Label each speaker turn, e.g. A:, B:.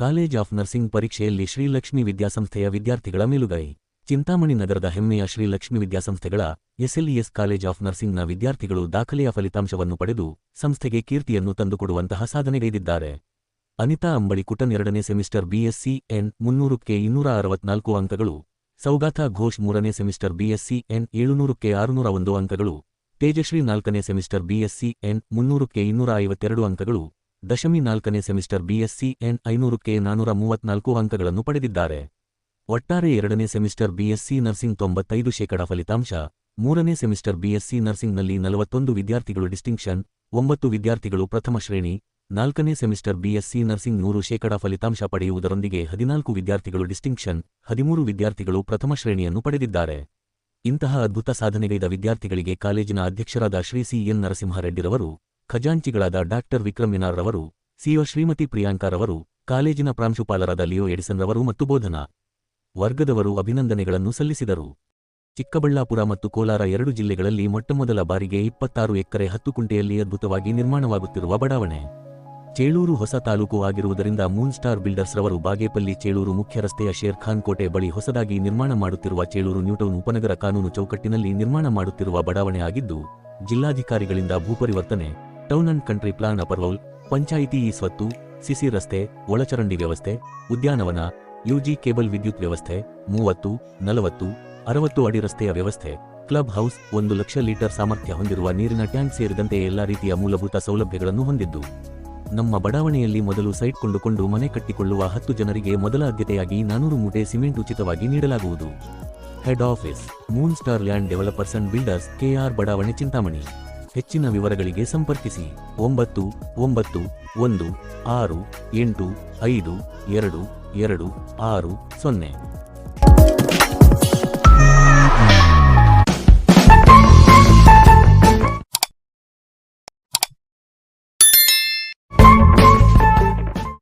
A: College of nursing ಪರೀಕ್ಷೆಯಲ್ಲಿ ಶ್ರೀಲಕ್ಷ್ಮಿ ವಿದ್ಯಾಸಂಸ್ಥೆಯ ವಿದ್ಯಾರ್ಥಿಗಳ ಮೇಲುಗೈ. ಚಿಂತಾಮಣಿ ನಗರದ ಹೆಮ್ಮೆಯ ಶ್ರೀಲಕ್ಷ್ಮಿ ವಿದ್ಯಾಸಂಸ್ಥೆಗಳ ಎಸ್ಎಲ್ಇಎಸ್ ಕಾಲೇಜ್ ಆಫ್ ನರ್ಸಿಂಗ್ನ ವಿದ್ಯಾರ್ಥಿಗಳು ದಾಖಲೆಯ ಫಲಿತಾಂಶವನ್ನು ಪಡೆದು ಸಂಸ್ಥೆಗೆ ಕೀರ್ತಿಯನ್ನು ತಂದುಕೊಡುವಂತಹ ಸಾಧನೆಗೈದಿದ್ದಾರೆ ಅನಿತಾ ಅಂಬಳಿ ಕುಟನ್ ಎರಡನೇ ಸೆಮಿಸ್ಟರ್ ಬಿಎಸ್ಸಿ ಎನ್ ಮುನ್ನೂರಕ್ಕೆ ಇನ್ನೂರ ಅರವತ್ನಾಲ್ಕು ಅಂಕಗಳು ಸೌಗಾಥಾ ಘೋಷ್ ಮೂರನೇ ಸೆಮಿಸ್ಟರ್ ಬಿಎಸ್ಸಿ ಎನ್ ಏಳುನೂರಕ್ಕೆ ಆರುನೂರ ಒಂದು ಅಂಕಗಳು, ತೇಜಶ್ರೀ ನಾಲ್ಕನೇ ಸೆಮಿಸ್ಟರ್ ಬಿಎಸ್ಸಿ ಎನ್ ಮುನ್ನೂರಕ್ಕೆ ಇನ್ನೂರ ಐವತ್ತೆರಡು ಅಂಕಗಳು ದಶಮಿ ನಾಲ್ಕನೇ ಸೆಮಿಸ್ಟರ್ ಬಿಎಸ್ಸಿ ಎನ್. ಐನೂರಕ್ಕೆ ನಾನೂರ ಮೂವತ್ನಾಲ್ಕು ಅಂಕಗಳನ್ನು ಪಡೆದಿದ್ದಾರೆ. ಒಟ್ಟಾರೆ ಎರಡನೇ ಸೆಮಿಸ್ಟರ್ ಬಿಎಸ್ಸಿ ನರ್ಸಿಂಗ್ ತೊಂಬತ್ತೈದು ಶೇಕಡಾ ಫಲಿತಾಂಶ, ಮೂರನೇ ಸೆಮಿಸ್ಟರ್ ಬಿಎಸ್ಸಿ ನರ್ಸಿಂಗ್ನಲ್ಲಿ ನಲವತ್ತೊಂದು ವಿದ್ಯಾರ್ಥಿಗಳು ಡಿಸ್ಟಿಂಕ್ಷನ್, ಒಂಬತ್ತು ವಿದ್ಯಾರ್ಥಿಗಳು ಪ್ರಥಮ ಶ್ರೇಣಿ, ನಾಲ್ಕನೇ ಸೆಮಿಸ್ಟರ್ ಬಿಎಸ್ಸಿ ನರ್ಸಿಂಗ್ ನೂರು ಶೇಕಡಾ ಫಲಿತಾಂಶ ಪಡೆಯುವುದರೊಂದಿಗೆ ಹದಿನಾಲ್ಕು ವಿದ್ಯಾರ್ಥಿಗಳು ಡಿಸ್ಟಿಂಕ್ಷನ್, ಹದಿಮೂರು ವಿದ್ಯಾರ್ಥಿಗಳು ಪ್ರಥಮ ಶ್ರೇಣಿಯನ್ನು ಪಡೆದಿದ್ದಾರೆ. ಇಂತಹ ಅದ್ಭುತ ಸಾಧನೆಗೈದ ವಿದ್ಯಾರ್ಥಿಗಳಿಗೆ ಕಾಲೇಜಿನ ಅಧ್ಯಕ್ಷರಾದ ಶ್ರೀ ಸಿ ಎನ್ ನರಸಿಂಹರೆಡ್ಡಿರವರು ಖಜಾಂಚಿಗಳಾದ ಡಾಕ್ಟರ್ ವಿಕ್ರಮ್ ಮಿನಾರ್ ರವರು ಸಿಒ ಶ್ರೀಮತಿ ಪ್ರಿಯಾಂಕಾರವರು, ಕಾಲೇಜಿನ ಪ್ರಾಂಶುಪಾಲರಾದ ಲಿಯೋ ಎಡಿಸನ್ ರವರು ಮತ್ತು ಬೋಧನಾ ವರ್ಗದವರು ಅಭಿನಂದನೆಗಳನ್ನು ಸಲ್ಲಿಸಿದರು. ಚಿಕ್ಕಬಳ್ಳಾಪುರ ಮತ್ತು ಕೋಲಾರ ಎರಡು ಜಿಲ್ಲೆಗಳಲ್ಲಿ ಮೊಟ್ಟಮೊದಲ ಬಾರಿಗೆ ಇಪ್ಪತ್ತಾರು ಎಕರೆ ಹತ್ತು ಕುಂಟೆಯಲ್ಲಿ ಅದ್ಭುತವಾಗಿ ನಿರ್ಮಾಣವಾಗುತ್ತಿರುವ ಬಡಾವಣೆ. ಚೇಳೂರು ಹೊಸ ತಾಲೂಕು ಆಗಿರುವುದರಿಂದ ಮೂನ್ ಸ್ಟಾರ್ ಬಿಲ್ಡರ್ಸ್ ರವರು ಬಾಗೇಪಲ್ಲಿ ಚೇಳೂರು ಮುಖ್ಯ ರಸ್ತೆಯ ಶೇರ್ಖಾನ್ ಕೋಟೆ ಬಳಿ ಹೊಸದಾಗಿ ನಿರ್ಮಾಣ ಮಾಡುತ್ತಿರುವ ಚೇಳೂರು ನ್ಯೂಟೌನ್ ಉಪನಗರ ಕಾನೂನು ಚೌಕಟ್ಟಿನಲ್ಲಿ ನಿರ್ಮಾಣ ಮಾಡುತ್ತಿರುವ ಬಡಾವಣೆ ಆಗಿದ್ದು, ಜಿಲ್ಲಾಧಿಕಾರಿಗಳಿಂದ ಭೂಪರಿವರ್ತನೆ town and country plan approval panchayat e ಸ್ವತ್ತು, ಸಿಸಿ ರಸ್ತೆ, ಒಳಚರಂಡಿ ವ್ಯವಸ್ಥೆ, ಉದ್ಯಾನವನ ಯುಜಿ ಕೇಬಲ್ ವಿದ್ಯುತ್ ವ್ಯವಸ್ಥೆ, ಮೂವತ್ತು, ನಲವತ್ತು, ಅರವತ್ತು ಅಡಿ ರಸ್ತೆಯ ವ್ಯವಸ್ಥೆ. ಕ್ಲಬ್ ಹೌಸ್ ಒಂದು ಲಕ್ಷ ಲೀಟರ್ ಸಾಮರ್ಥ್ಯ ಹೊಂದಿರುವ ನೀರಿನ ಟ್ಯಾಂಕ್ ಸೇರಿದಂತೆ ಎಲ್ಲಾ ರೀತಿಯ ಮೂಲಭೂತ ಸೌಲಭ್ಯಗಳನ್ನು ಹೊಂದಿದ್ದು. ನಮ್ಮ ಬಡಾವಣೆಯಲ್ಲಿ ಮೊದಲು ಸೈಟ್ ಕೊಂಡುಕೊಂಡು ಮನೆ ಕಟ್ಟಿಕೊಳ್ಳುವ ಹತ್ತು ಜನರಿಗೆ ಮೊದಲ ಆದ್ಯತೆಯಾಗಿ ನಾನೂರು ಮೂಟೆ ಸಿಮೆಂಟ್ ಉಚಿತವಾಗಿ ನೀಡಲಾಗುವುದು. Head office, moon star land developers and builders KR ಬಡಾವಣೆ ಚಿಂತಾಮಣಿ. ಹೆಚ್ಚಿನ ವಿವರಗಳಿಗೆ ಸಂಪರ್ಕಿಸಿ. ಒಂಬತ್ತು ಒಂಬತ್ತು ಒಂದು ಆರು ಎಂಟು ಐದು ಎರಡು ಎರಡು ಆರು ಸೊನ್ನೆ.